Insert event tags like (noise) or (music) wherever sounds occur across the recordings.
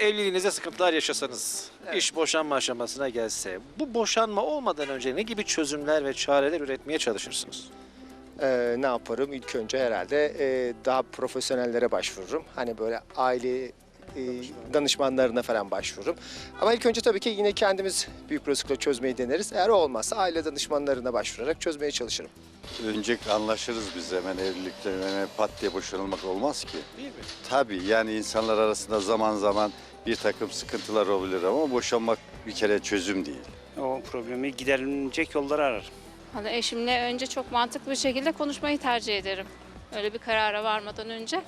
evliliğinizde sıkıntılar yaşasanız, iş boşanma aşamasına gelse, bu boşanma olmadan önce ne gibi çözümler ve çareler üretmeye çalışırsınız? Ee, ne yaparım? İlk önce herhalde e, daha profesyonellere başvururum. Hani böyle aile e, danışmanlarına falan başvururum. Ama ilk önce tabii ki yine kendimiz büyük bir olasılıkla çözmeyi deneriz. Eğer olmazsa aile danışmanlarına başvurarak çözmeye çalışırım. Önce anlaşırız biz hemen evlilikte hemen pat diye boşanılmak olmaz ki. Değil mi? Tabii yani insanlar arasında zaman zaman bir takım sıkıntılar olabilir ama boşanmak bir kere çözüm değil. O problemi giderilecek yolları arar. Valla eşimle önce çok mantıklı bir şekilde konuşmayı tercih ederim. Öyle bir karara varmadan önce.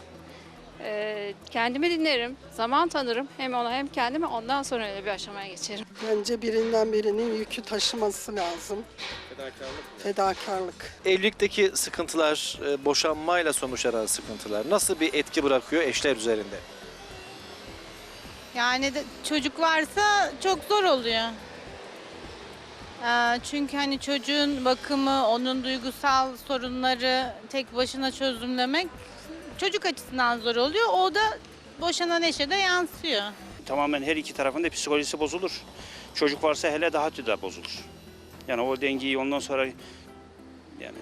Ee, kendimi dinlerim, zaman tanırım. Hem ona hem kendime ondan sonra öyle bir aşamaya geçerim. Bence birinden birinin yükü taşıması lazım. Fedakarlık. Evlilikteki sıkıntılar, e, boşanmayla sonuçlanan sıkıntılar nasıl bir etki bırakıyor eşler üzerinde? Yani de, çocuk varsa çok zor oluyor. Ee, çünkü hani çocuğun bakımı, onun duygusal sorunları tek başına çözümlemek çocuk açısından zor oluyor. O da boşanan eşe de yansıyor. Tamamen her iki tarafın da psikolojisi bozulur. Çocuk varsa hele daha da bozulur. Yani o dengeyi ondan sonra yani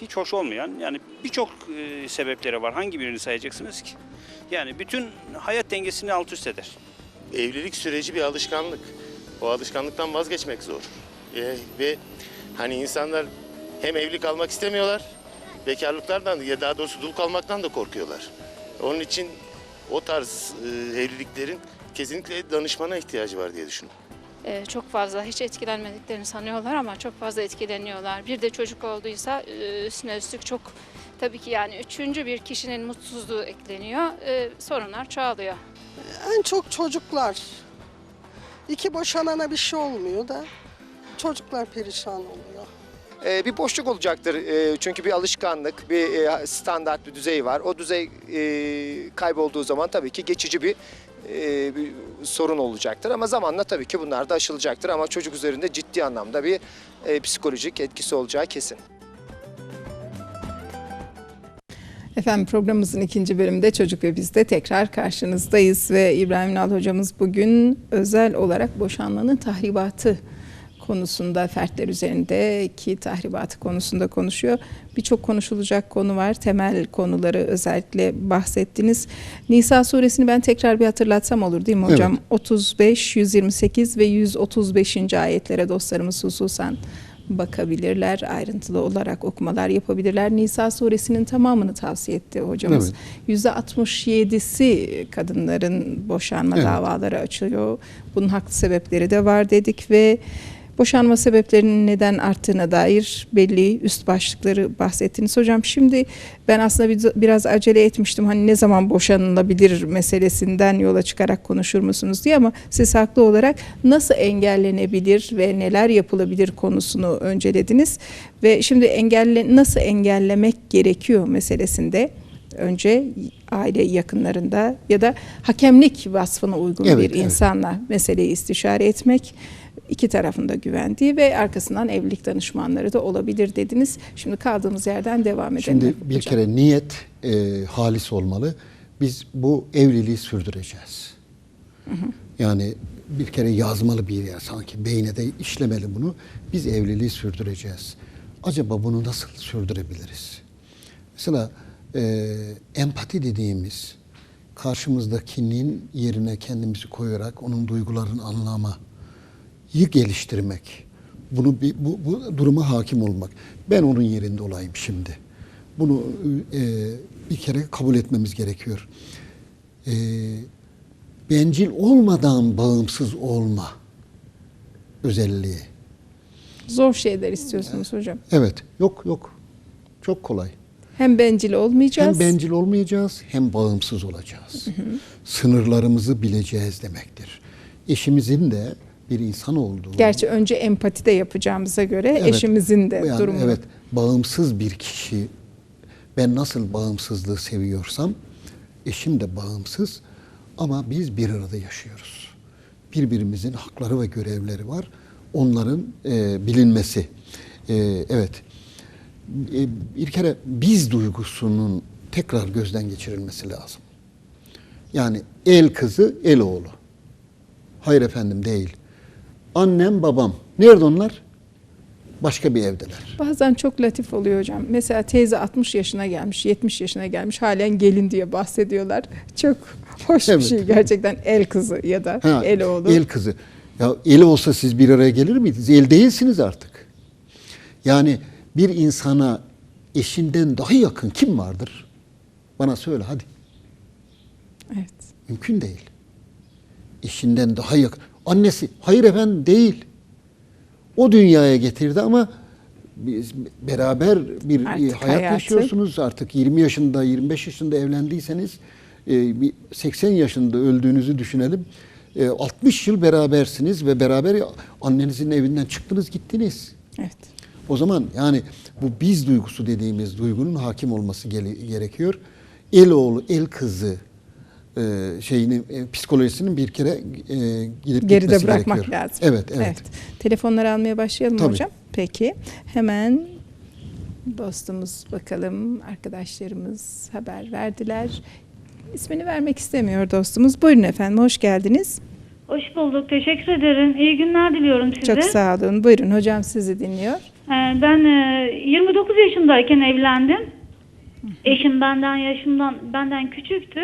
hiç hoş olmayan yani birçok e, sebepleri var. Hangi birini sayacaksınız ki? Yani bütün hayat dengesini alt üst eder. evlilik süreci bir alışkanlık. O alışkanlıktan vazgeçmek zor. Ee, ve hani insanlar hem evli kalmak istemiyorlar, bekarlıklardan ya daha doğrusu dul kalmaktan da korkuyorlar. Onun için o tarz e, evliliklerin kesinlikle danışmana ihtiyacı var diye düşünüyorum. Ee, çok fazla hiç etkilenmediklerini sanıyorlar ama çok fazla etkileniyorlar. Bir de çocuk olduysa e, üstüne üstlük çok tabii ki yani üçüncü bir kişinin mutsuzluğu ekleniyor. Ee, sorunlar çoğalıyor. En çok çocuklar. İki boşanana bir şey olmuyor da çocuklar perişan oluyor. Ee, bir boşluk olacaktır. Ee, çünkü bir alışkanlık, bir e, standart bir düzey var. O düzey e, kaybolduğu zaman tabii ki geçici bir, e, bir sorun olacaktır. Ama zamanla tabii ki bunlar da aşılacaktır. Ama çocuk üzerinde ciddi anlamda bir e, psikolojik etkisi olacağı kesin. Efendim programımızın ikinci bölümünde Çocuk ve Biz'de tekrar karşınızdayız ve İbrahim Nal hocamız bugün özel olarak boşanmanın tahribatı konusunda fertler üzerindeki tahribatı konusunda konuşuyor. Birçok konuşulacak konu var. Temel konuları özellikle bahsettiniz. Nisa suresini ben tekrar bir hatırlatsam olur değil mi hocam? 35, 128 ve 135. ayetlere dostlarımız hususen bakabilirler. Ayrıntılı olarak okumalar yapabilirler. Nisa suresinin tamamını tavsiye etti hocamız. %67'si kadınların boşanma Evet. davaları açılıyor. Bunun haklı sebepleri de var dedik ve boşanma sebeplerinin neden arttığına dair belli üst başlıkları bahsettiniz. Hocam şimdi ben aslında bir- biraz acele etmiştim. Hani ne zaman boşanılabilir meselesinden yola çıkarak konuşur musunuz diye ama siz haklı olarak nasıl engellenebilir ve neler yapılabilir konusunu öncelediniz. Ve şimdi engelle nasıl engellemek gerekiyor meselesinde önce aile yakınlarında ya da hakemlik vasfına uygun Evet, bir evet. insanla meseleyi istişare etmek iki tarafında güvendiği ve arkasından evlilik danışmanları da olabilir dediniz. Şimdi kaldığımız yerden devam edelim. Şimdi bir hocam. kere niyet e, halis olmalı. Biz bu evliliği sürdüreceğiz. Yani bir kere yazmalı bir yer sanki beyne de işlemeli bunu. Biz evliliği sürdüreceğiz. Acaba bunu nasıl sürdürebiliriz? Mesela e, empati dediğimiz karşımızdakinin yerine kendimizi koyarak onun duygularını anlama geliştirmek. Bunu bir, bu, bu duruma hakim olmak. Ben onun yerinde olayım şimdi. Bunu e, bir kere kabul etmemiz gerekiyor. E, bencil olmadan bağımsız olma özelliği. Zor şeyler istiyorsunuz hocam. Evet, yok yok. Çok kolay. Hem bencil olmayacağız. Hem bencil olmayacağız hem bağımsız olacağız. Sınırlarımızı bileceğiz demektir. Eşimizin de bir insan olduğu. Gerçi önce empati de yapacağımıza göre Evet. eşimizin de Yani durumunu. Evet, bağımsız bir kişi. Ben nasıl bağımsızlığı seviyorsam eşim de bağımsız ama biz bir arada yaşıyoruz. Birbirimizin hakları ve görevleri var. Onların e, bilinmesi. E, evet. E, bir kere biz duygusunun tekrar gözden geçirilmesi lazım. Yani el kızı, el oğlu. Hayır efendim değil. Annem, babam. Nerede onlar? Başka bir evdeler. Bazen çok latif oluyor hocam. Mesela teyze 60 yaşına gelmiş, 70 yaşına gelmiş halen gelin diye bahsediyorlar. Çok hoş bir Evet. şey gerçekten el kızı ya da Ha, el oğlu. El kızı. Ya el olsa siz bir araya gelir miydiniz? El değilsiniz artık. Yani bir insana eşinden daha yakın kim vardır? Bana söyle hadi. Evet. Mümkün değil. Eşinden daha yakın. Annesi, hayır efendim değil. O dünyaya getirdi ama biz beraber bir Artık hayat hayatı- yaşıyorsunuz. Artık 20 yaşında, 25 yaşında evlendiyseniz e, bir 80 yaşında öldüğünüzü düşünelim. E, 60 yıl berabersiniz ve beraber annenizin evinden çıktınız gittiniz. Evet. O zaman yani bu biz duygusu dediğimiz duygunun hakim olması gerekiyor. El oğlu, el kızı e, şeyini e, psikolojisinin bir kere e, gidip Geride bırakmak gerekiyor. lazım. Evet, evet. Telefonları almaya başlayalım Tabii. hocam. Peki. Hemen dostumuz bakalım arkadaşlarımız haber verdiler. İsmini vermek istemiyor dostumuz. Buyurun efendim hoş geldiniz. Hoş bulduk. Teşekkür ederim. İyi günler diliyorum size. Çok sağ olun. Buyurun hocam sizi dinliyor. Ee, Ben e, 29 yaşındayken evlendim. Eşim benden yaşımdan benden küçüktü.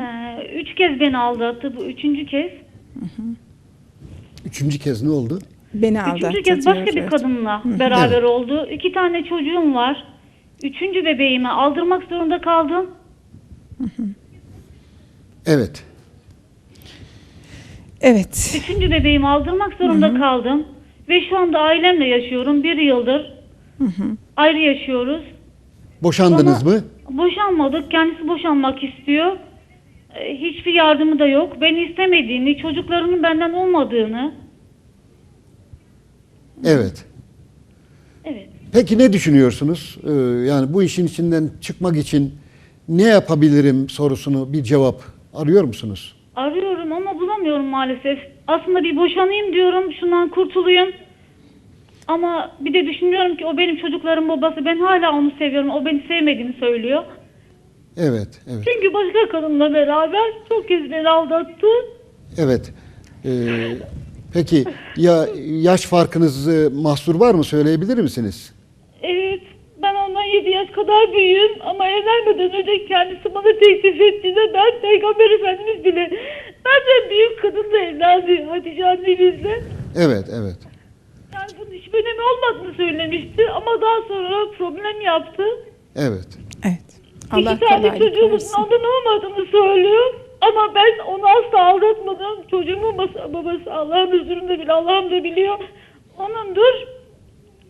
Ee, Üç kez beni aldattı. Bu üçüncü kez. Üçüncü kez ne oldu? Beni aldattı. Üçüncü kez başka diyor, bir evet. kadınla beraber oldu. İki tane çocuğum var. Üçüncü bebeğimi aldırmak zorunda kaldım. Evet. Evet. Üçüncü bebeğimi aldırmak zorunda kaldım. Ve şu anda ailemle yaşıyorum. Bir yıldır ayrı yaşıyoruz. Boşandınız Sonra mı? Boşanmadık. Kendisi boşanmak istiyor. Ee, Hiçbir yardımı da yok. Beni istemediğini, çocuklarının benden olmadığını. Evet. Evet. Peki ne düşünüyorsunuz? Ee, yani bu işin içinden çıkmak için ne yapabilirim sorusunu bir cevap arıyor musunuz? Arıyorum ama bulamıyorum maalesef. Aslında bir boşanayım diyorum. Şundan kurtulayım. Ama bir de düşünüyorum ki o benim çocuklarım babası. Ben hala onu seviyorum. O beni sevmediğini söylüyor. Evet, evet. Çünkü başka kadınla beraber çok kez beni aldattı. Evet. Ee, peki ya yaş farkınız e, mahsur var mı söyleyebilir misiniz? Evet, ben ondan 7 yaş kadar büyüğüm ama evlenmeden önce kendisi bana teklif ettiğinde ben Peygamber Efendimiz bile benden büyük kadınla evlendi Hatice annemizle. Evet, evet. Yani bunun hiçbir önemi olmadığını söylemişti ama daha sonra problem yaptı. Evet. Allah İki tane çocuğumuzun ondan olmadığını söylüyor. Ama ben onu asla aldatmadım. Çocuğumun babası, babası Allah'ın huzurunda bile Allah'ım da biliyor. Onundur.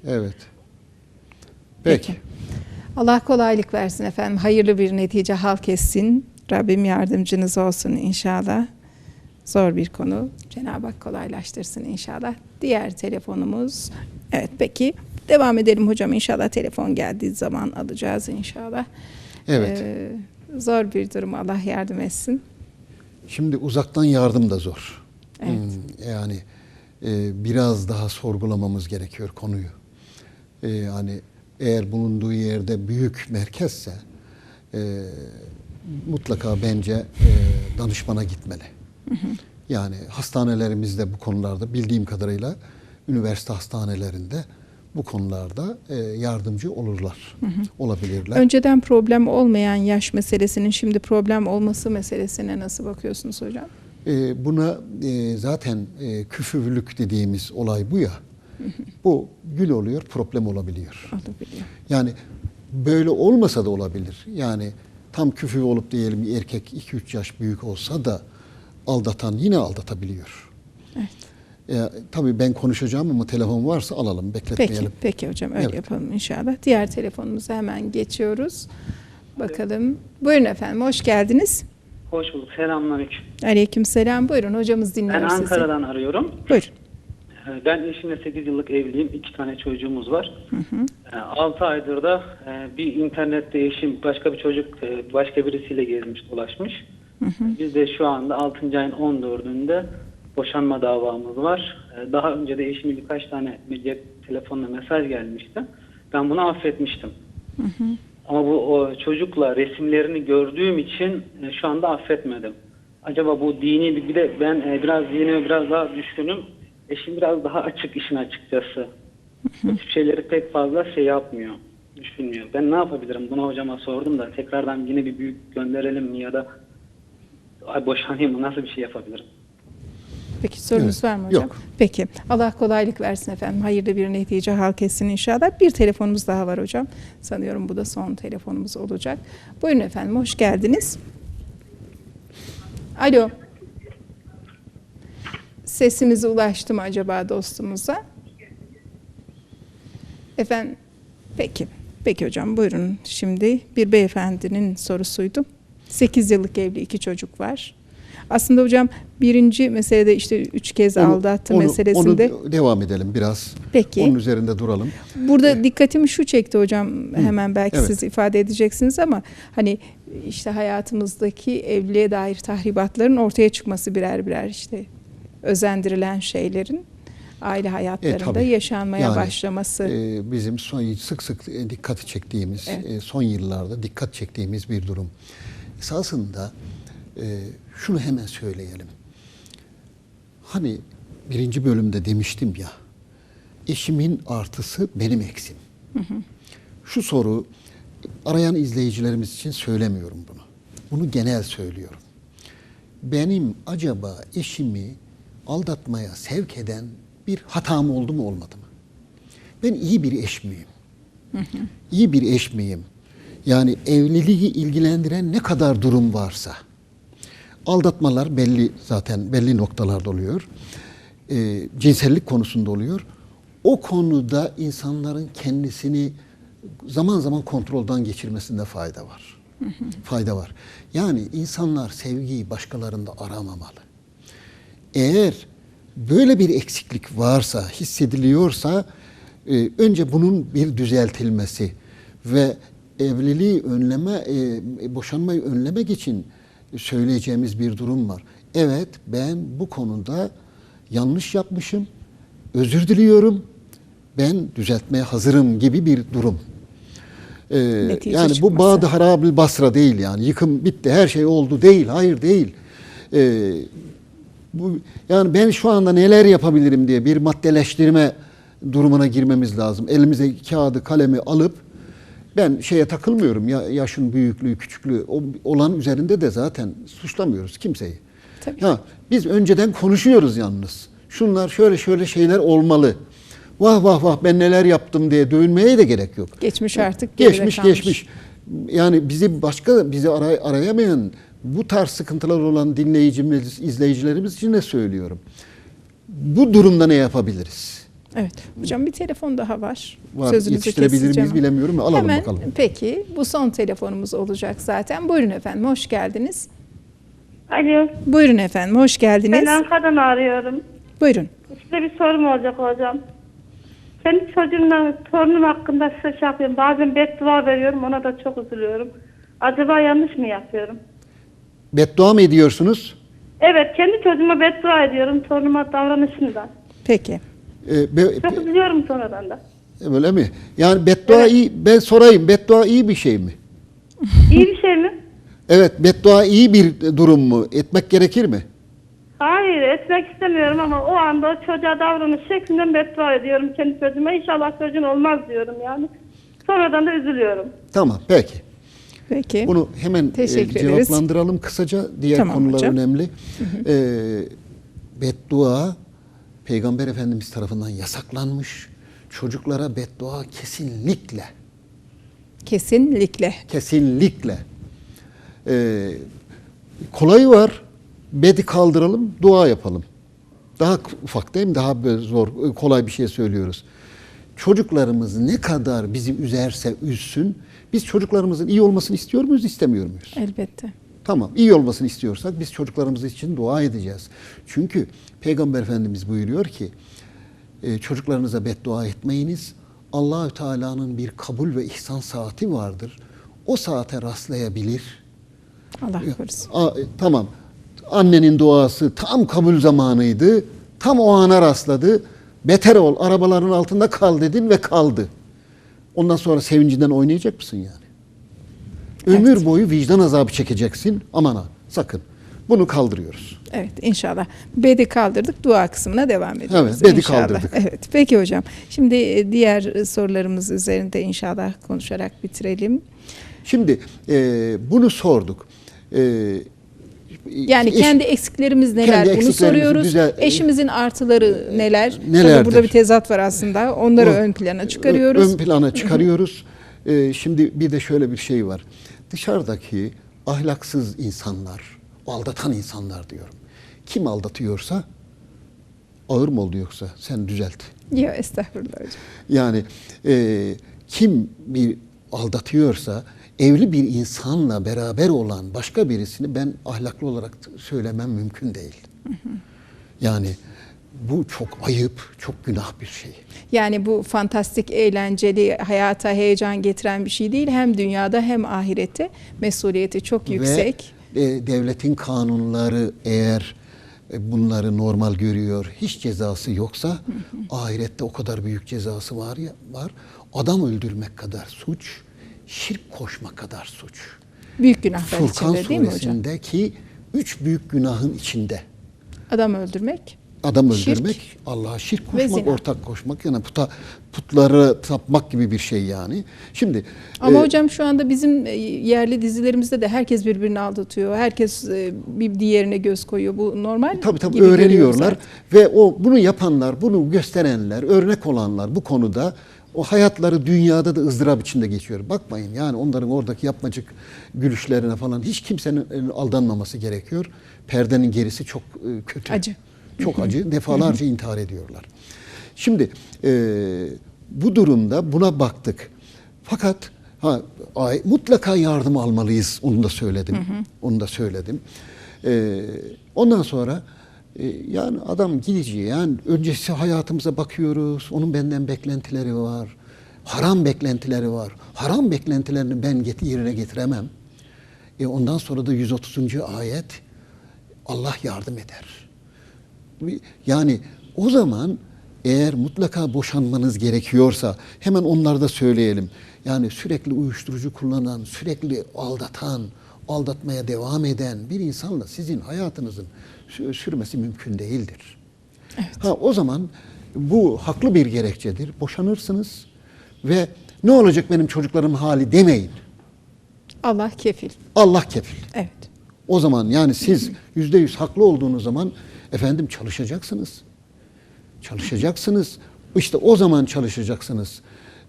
Evet. Peki. Allah kolaylık versin efendim. Hayırlı bir netice halk etsin. Rabbim yardımcınız olsun inşallah. Zor bir konu. Cenab-ı Hak kolaylaştırsın inşallah. Diğer telefonumuz. Evet peki. Devam edelim hocam inşallah telefon geldiği zaman alacağız inşallah. Evet. Ee, zor bir durum Allah yardım etsin. Şimdi uzaktan yardım da zor. Evet. Hmm, Yani e, biraz daha sorgulamamız gerekiyor konuyu. E, yani eğer bulunduğu yerde büyük merkezse e, mutlaka bence e, danışmana gitmeli. Yani hastanelerimizde bu konularda bildiğim kadarıyla üniversite hastanelerinde bu konularda e, yardımcı olurlar, olabilirler. Önceden problem olmayan yaş meselesinin şimdi problem olması meselesine nasıl bakıyorsunuz hocam? E, buna e, zaten küfürlük dediğimiz olay bu ya. Bu gül oluyor, problem olabiliyor. Olabiliyor. Yani böyle olmasa da olabilir. Yani tam küfür olup diyelim erkek 2-3 yaş büyük olsa da aldatan yine aldatabiliyor. Evet. E, tabii ben konuşacağım ama telefon varsa alalım, Peki, bekletmeyelim. peki hocam öyle Evet. yapalım inşallah. Diğer telefonumuza hemen geçiyoruz. Bakalım. Buyurun efendim, hoş geldiniz. Hoş bulduk. Selamünaleyküm. Aleykümselam. Buyurun hocamız dinliyor Ben sizi. Ankara'dan arıyorum. Buyurun. Ee, Ben eşimle 8 yıllık evliyim. İki tane çocuğumuz var. 6 aydır da e, bir internette eşim başka bir çocuk e, başka birisiyle gezmiş dolaşmış. Biz de şu anda 6. ayın 14'ünde boşanma davamız var. E, Daha önce de eşime birkaç tane medya telefonla mesaj gelmişti. Ben bunu affetmiştim. Ama bu o çocukla resimlerini gördüğüm için e, şu anda affetmedim. Acaba bu dini bir de ben e, biraz dinime biraz daha düşkünüm. Eşim biraz daha açık işin açıkçası. Bu tip şeyleri pek fazla şey yapmıyor, düşünmüyor. Ben ne yapabilirim? Bunu hocama sordum da tekrardan yine bir büyük gönderelim mi ya da ay boşanayım mı? Nasıl bir şey yapabilirim? Peki sorunuz Evet, var mı hocam? yok. Peki. Allah kolaylık versin efendim. Hayırlı bir netice halk etsin inşallah. Bir telefonumuz daha var hocam. Sanıyorum bu da son telefonumuz olacak. Buyurun efendim. Hoş geldiniz. Alo. Sesimiz ulaştı mı acaba dostumuza? Efendim peki. Peki hocam buyurun. Şimdi bir beyefendinin sorusuydu. 8 yıllık evli iki çocuk var. Aslında hocam birinci meselede işte üç kez Onu- aldattı onu- meselesinde. Onu devam edelim biraz. Peki. Onun üzerinde duralım. Burada dikkatimi şu çekti hocam hemen belki evet. siz ifade edeceksiniz ama hani işte hayatımızdaki evliliğe dair tahribatların ortaya çıkması birer birer işte özendirilen şeylerin aile hayatlarında tabii. yaşanmaya Yani, başlaması. Ee, bizim son sık sık e, dikkati çektiğimiz, Evet. e, son yıllarda dikkat çektiğimiz bir durum. Esasında e, şunu hemen söyleyelim. Hani birinci bölümde demiştim ya, eşimin artısı benim eksim. Şu soru arayan izleyicilerimiz için söylemiyorum bunu. Bunu genel söylüyorum. Benim acaba eşimi aldatmaya sevk eden bir hatam oldu mu olmadı mı? Ben iyi bir eş miyim? İyi bir eş miyim? Yani evliliği ilgilendiren ne kadar durum varsa. Aldatmalar belli zaten belli noktalarda oluyor. Ee, cinsellik konusunda oluyor. O konuda insanların kendisini zaman zaman kontrolden geçirmesinde fayda var. (laughs) Fayda var. Yani insanlar sevgiyi başkalarında aramamalı. Eğer böyle bir eksiklik varsa, hissediliyorsa e, önce bunun bir düzeltilmesi ve evliliği önleme, e, boşanmayı önlemek için söyleyeceğimiz bir durum var. Evet ben bu konuda yanlış yapmışım, özür diliyorum, ben düzeltmeye hazırım gibi bir durum. Ee, Netice yani bu çıkması. Bağdı Harabil Basra değil yani yıkım bitti her şey oldu değil hayır değil. Ee, bu yani ben şu anda neler yapabilirim diye bir maddeleştirme durumuna girmemiz lazım. Elimize kağıdı kalemi alıp ben şeye takılmıyorum ya yaşın büyüklüğü küçüklüğü o, olan üzerinde de zaten suçlamıyoruz kimseyi. Tabii. Ha, biz önceden konuşuyoruz yalnız. Şunlar şöyle şöyle şeyler olmalı. Vah vah vah ben neler yaptım diye dövünmeye de gerek yok. Geçmiş artık Geçmiş kalmış. geçmiş. Yani bizi başka bizi aray- arayamayan bu tarz sıkıntılar olan dinleyicimiz, izleyicilerimiz için de söylüyorum. Bu durumda ne yapabiliriz? Evet. Hocam bir telefon daha var. Var, Sözünüzü yetiştirebilir miyiz bilemiyorum. Alalım Hemen, bakalım. Peki bu son telefonumuz olacak zaten. Buyurun efendim hoş geldiniz. Alo, Buyurun efendim hoş geldiniz. ben Ankara'dan arıyorum. Buyurun. Size bir sorum olacak hocam. Kendi çocuğumla, torunum hakkında size şey yapıyorum. Bazen beddua veriyorum, ona da çok üzülüyorum. Acaba yanlış mı yapıyorum? Beddua mı ediyorsunuz? Evet, kendi çocuğuma beddua ediyorum, torunuma davranışından. Peki. Ee, be- Çok üzülüyorum sonradan da. öyle mi? Yani beddua iyi, ben sorayım beddua iyi bir şey mi? İyi bir şey mi? Evet beddua iyi bir durum mu? Etmek gerekir mi? Hayır, etmek istemiyorum ama o anda o çocuğa davranış şeklinden beddua ediyorum kendi çocuğuma. İnşallah çocuğun olmaz diyorum yani. Sonradan da üzülüyorum. Tamam peki. Peki. Bunu hemen e, Teşekkür ederiz. cevaplandıralım kısaca. Diğer Tamam konular hocam. önemli. Ee, beddua Peygamber Efendimiz tarafından yasaklanmış. Çocuklara beddua kesinlikle, Kesinlikle. kesinlikle. Ee, kolayı var. Bedi kaldıralım, dua yapalım. Daha ufak değil mi? Daha zor, kolay bir şey söylüyoruz. Çocuklarımız ne kadar bizi üzerse üzsün, biz çocuklarımızın iyi olmasını istiyor muyuz, istemiyor muyuz? Elbette. Tamam iyi olmasını istiyorsak biz çocuklarımız için dua edeceğiz. Çünkü Peygamber Efendimiz buyuruyor ki e, çocuklarınıza beddua etmeyiniz. Allahü Teala'nın bir kabul ve ihsan saati vardır. O saate rastlayabilir. Allah korusun. E, tamam annenin duası tam kabul zamanıydı. Tam o ana rastladı. Beter ol arabaların altında kal dedin ve kaldı. Ondan sonra sevincinden oynayacak mısın yani? Ömür boyu vicdan azabı çekeceksin. Aman ha sakın. Bunu kaldırıyoruz. Evet inşallah. Bedi kaldırdık. Dua kısmına devam ediyoruz. Evet, bedi inşallah. kaldırdık. Evet. Peki hocam. Şimdi e, diğer e, sorularımız üzerinde inşallah konuşarak bitirelim. Şimdi e, bunu sorduk. E, Yani eş- kendi eksiklerimiz neler kendi bunu soruyoruz. güzel- Eşimizin artıları neler? Tabii nelerdir? burada bir tezat var aslında. Onları O- ön plana çıkarıyoruz. Ön plana (laughs) çıkarıyoruz. Ee, şimdi bir de şöyle bir şey var. Dışarıdaki ahlaksız insanlar, aldatan insanlar diyorum. Kim aldatıyorsa ağır mı oldu yoksa sen düzelt. Ya estağfurullah hocam. Yani e, kim bir aldatıyorsa evli bir insanla beraber olan başka birisini ben ahlaklı olarak söylemem mümkün değil. Yani bu çok ayıp, çok günah bir şey. Yani bu fantastik, eğlenceli, hayata heyecan getiren bir şey değil. Hem dünyada hem ahirette mesuliyeti çok yüksek. Ve e, devletin kanunları eğer e, bunları normal görüyor, hiç cezası yoksa ahirette o kadar büyük cezası var ya var. Adam öldürmek kadar suç, şirk koşmak kadar suç. Büyük günahlar Furkan içinde değil mi hocam? suresindeki üç büyük günahın içinde. Adam öldürmek, Adam Şirk öldürmek, Allah'a şirk koşmak, ortak koşmak yani puta, putları tapmak gibi bir şey yani. Şimdi Ama e, hocam şu anda bizim e, yerli dizilerimizde de herkes birbirini aldatıyor. Herkes e, bir diğerine göz koyuyor. Bu normal Tabii tabii görüyoruz öğreniyorlar ve o bunu yapanlar, bunu gösterenler, örnek olanlar bu konuda o hayatları dünyada da ızdırap içinde geçiyor. Bakmayın yani onların oradaki yapmacık gülüşlerine falan hiç kimsenin e, aldanmaması gerekiyor. Perdenin gerisi çok e, kötü. Acı. Çok acı. Defalarca intihar ediyorlar. Şimdi e, bu durumda buna baktık. Fakat ha, ay, mutlaka yardım almalıyız. Onu da söyledim. Onu da söyledim. E, ondan sonra e, yani adam gidici yani öncesi hayatımıza bakıyoruz. Onun benden beklentileri var. Haram beklentileri var. Haram beklentilerini ben get yerine getiremem. E, ondan sonra da 130. ayet Allah yardım eder. Yani o zaman eğer mutlaka boşanmanız gerekiyorsa hemen onları da söyleyelim. Yani sürekli uyuşturucu kullanan, sürekli aldatan, aldatmaya devam eden bir insanla sizin hayatınızın sü- sürmesi mümkün değildir. Ha o zaman bu haklı bir gerekçedir. Boşanırsınız ve ne olacak benim çocuklarım hali demeyin. Allah kefil. Allah kefil. Evet. O zaman yani siz yüzde yüz haklı olduğunuz zaman efendim çalışacaksınız. Çalışacaksınız. İşte o zaman çalışacaksınız.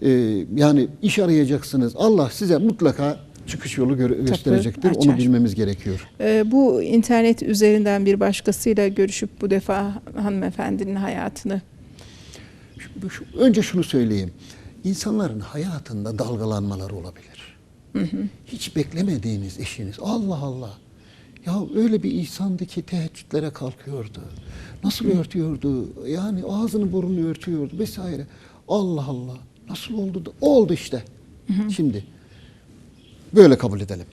Ee, yani iş arayacaksınız. Allah size mutlaka çıkış yolu gö- gösterecektir. açar. Onu bilmemiz gerekiyor. Ee, bu internet üzerinden bir başkasıyla görüşüp bu defa hanımefendinin hayatını Şu- şu- önce şunu söyleyeyim. İnsanların hayatında dalgalanmalar olabilir. Hiç beklemediğiniz eşiniz. Allah Allah. Ya öyle bir insandı ki teheccüdlere kalkıyordu. Nasıl örtüyordu? Yani ağzını burnunu örtüyordu vesaire. Allah Allah. Nasıl oldu da? Oldu işte. Şimdi böyle kabul edelim.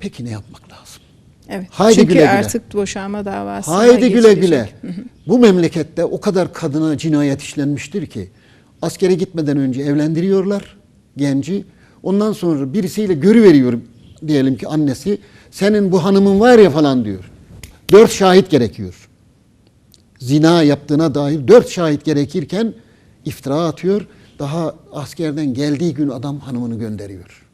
Peki ne yapmak lazım? Evet. Haydi Çünkü güle güle. artık boşanma davası. Haydi güle güle. Bu memlekette o kadar kadına cinayet işlenmiştir ki askere gitmeden önce evlendiriyorlar genci. Ondan sonra birisiyle görüveriyor diyelim ki annesi. Senin bu hanımın var ya falan diyor. Dört şahit gerekiyor. Zina yaptığına dair dört şahit gerekirken iftira atıyor. Daha askerden geldiği gün adam hanımını gönderiyor.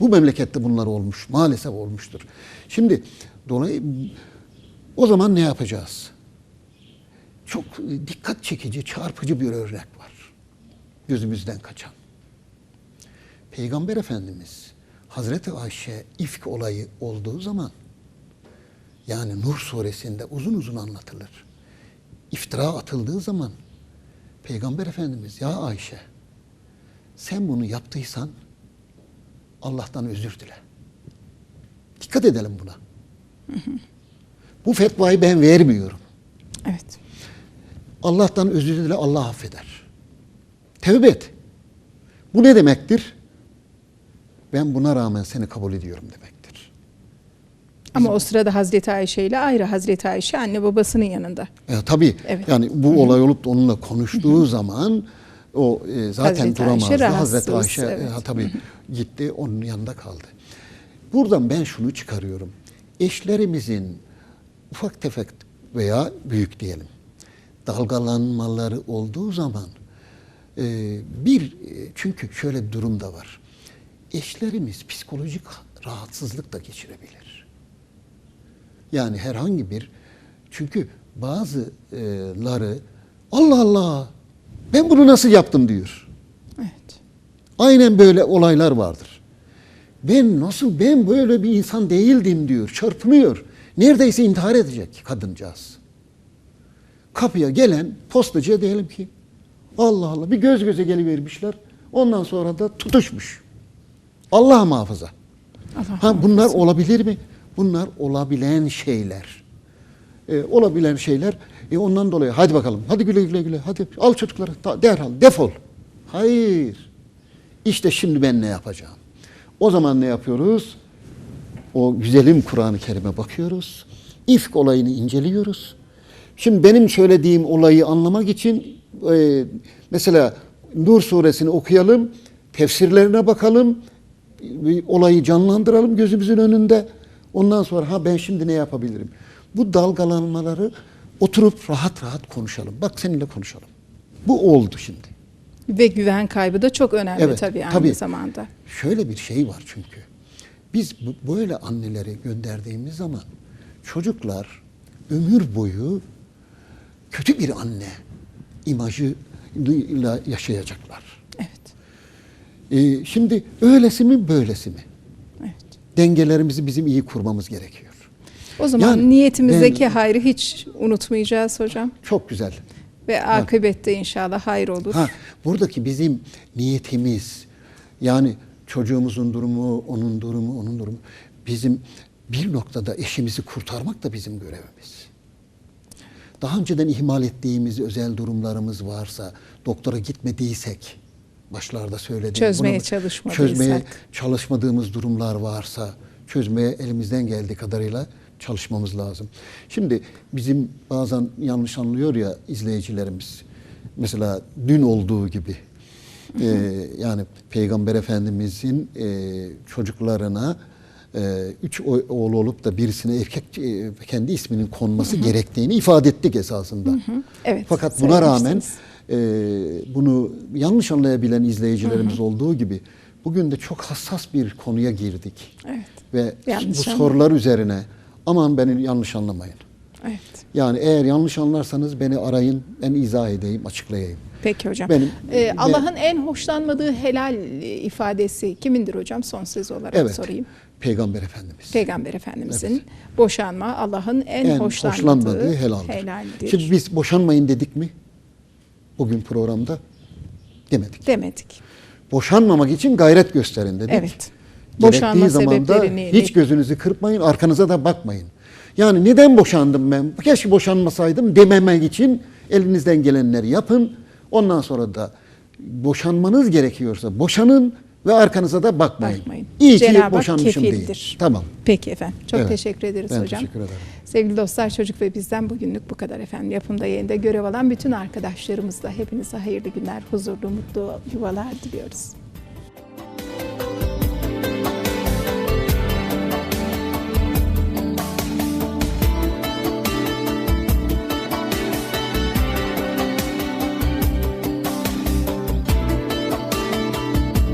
Bu memlekette bunlar olmuş. Maalesef olmuştur. Şimdi dolayı o zaman ne yapacağız? Çok dikkat çekici, çarpıcı bir örnek var. Gözümüzden kaçan. Peygamber Efendimiz Hazreti Ayşe ifk olayı olduğu zaman yani Nur suresinde uzun uzun anlatılır. İftira atıldığı zaman Peygamber Efendimiz ya Ayşe sen bunu yaptıysan Allah'tan özür dile. Dikkat edelim buna. (laughs) Bu fetvayı ben vermiyorum. Evet. Allah'tan özür dile Allah affeder. Tevbe et. Bu ne demektir? Ben buna rağmen seni kabul ediyorum demektir. Ama o sırada Hazreti Ayşe ile ayrı Hazreti Ayşe anne babasının yanında. E, tabii Evet. yani bu olay olup da onunla konuştuğu zaman O e, zaten Hazreti Ayşe duramazdı. rahatsız, Hazreti Ayşe e, evet. ha, tabii gitti onun yanında kaldı. Buradan ben şunu çıkarıyorum. Eşlerimizin ufak tefek veya büyük diyelim dalgalanmaları olduğu zaman e, bir e, çünkü şöyle bir durum da var. Eşlerimiz psikolojik rahatsızlık da geçirebilir. Yani herhangi bir çünkü bazıları Allah Allah ben bunu nasıl yaptım diyor. Evet. Aynen böyle olaylar vardır. Ben nasıl ben böyle bir insan değildim diyor. Çırpınıyor. Neredeyse intihar edecek kadıncağız. Kapıya gelen postacıya diyelim ki Allah Allah bir göz göze gelivermişler. Ondan sonra da tutuşmuş. Allah muhafaza. Allah Ha bunlar olabilir mi? Bunlar olabilen şeyler. Ee, olabilen şeyler. E ondan dolayı hadi bakalım. Hadi güle güle güle. Hadi al çocukları. ta- Derhal defol. Hayır. İşte şimdi ben ne yapacağım? O zaman ne yapıyoruz? O güzelim Kur'an-ı Kerim'e bakıyoruz. İfk olayını inceliyoruz. Şimdi benim söylediğim olayı anlamak için e, mesela Nur suresini okuyalım, tefsirlerine bakalım, bir olayı canlandıralım gözümüzün önünde. Ondan sonra ha ben şimdi ne yapabilirim? Bu dalgalanmaları oturup rahat rahat konuşalım. Bak seninle konuşalım. Bu oldu şimdi. Ve güven kaybı da çok önemli Evet, tabii aynı tabii. zamanda. Şöyle bir şey var çünkü. Biz böyle anneleri gönderdiğimiz zaman çocuklar ömür boyu kötü bir anne imajıyla yaşayacaklar. Ee, şimdi öylesi mi böylesi mi? Evet. Dengelerimizi bizim iyi kurmamız gerekiyor. O zaman Yani niyetimizdeki ben- hayrı hiç unutmayacağız hocam. Çok güzel. Ve akıbette inşallah hayır olur. Ha, buradaki bizim niyetimiz yani çocuğumuzun durumu, onun durumu, onun durumu bizim bir noktada eşimizi kurtarmak da bizim görevimiz. Daha önceden ihmal ettiğimiz özel durumlarımız varsa, doktora gitmediysek, başlarda söyledim. Çözmeye çalışmadıysak. Çözmeye çalışmadığımız durumlar varsa, çözmeye elimizden geldiği kadarıyla çalışmamız lazım. Şimdi bizim bazen yanlış anlıyor ya izleyicilerimiz. Mesela dün olduğu gibi. Ee, yani Peygamber Efendimizin e, çocuklarına e, üç oğlu olup da birisine erkek e, kendi isminin konması gerektiğini ifade ettik esasında. Evet. Fakat buna rağmen. E, bunu yanlış anlayabilen izleyicilerimiz olduğu gibi bugün de çok hassas bir konuya girdik. Evet. Ve Yanlış bu sorular üzerine aman beni yanlış anlamayın. Evet. Yani eğer yanlış anlarsanız beni arayın, ben izah edeyim, açıklayayım. Peki hocam. Benim- Ee, Allah'ın en hoşlanmadığı helal e, ifadesi kimindir hocam? Son söz olarak Evet, sorayım. Peygamber Efendimiz. Peygamber Efendimizin boşanma Allah'ın en, en hoşlanmadığı, hoşlanmadığı helaldir. helaldir. Şimdi biz boşanmayın dedik mi? Bugün programda demedik. Demedik. Boşanmamak için gayret gösterin dedik. Evet. Boşanma Gerektiği zaman da sebeplerini- hiç gözünüzü kırpmayın, arkanıza da bakmayın. Yani neden boşandım ben? Keşke boşanmasaydım dememek için elinizden gelenleri yapın. Ondan sonra da boşanmanız gerekiyorsa boşanın ve arkanıza da bakmayın. Bakmayın. İyi ki Cenab-ı boşanmışım kefildir. değil. Tamam. Peki efendim. Çok Evet. teşekkür ederiz Ben hocam. teşekkür ederim. Sevgili dostlar çocuk ve bizden bugünlük bu kadar efendim. Yapımda yayında görev alan bütün arkadaşlarımızla hepinize hayırlı günler, huzurlu, mutlu yuvalar diliyoruz.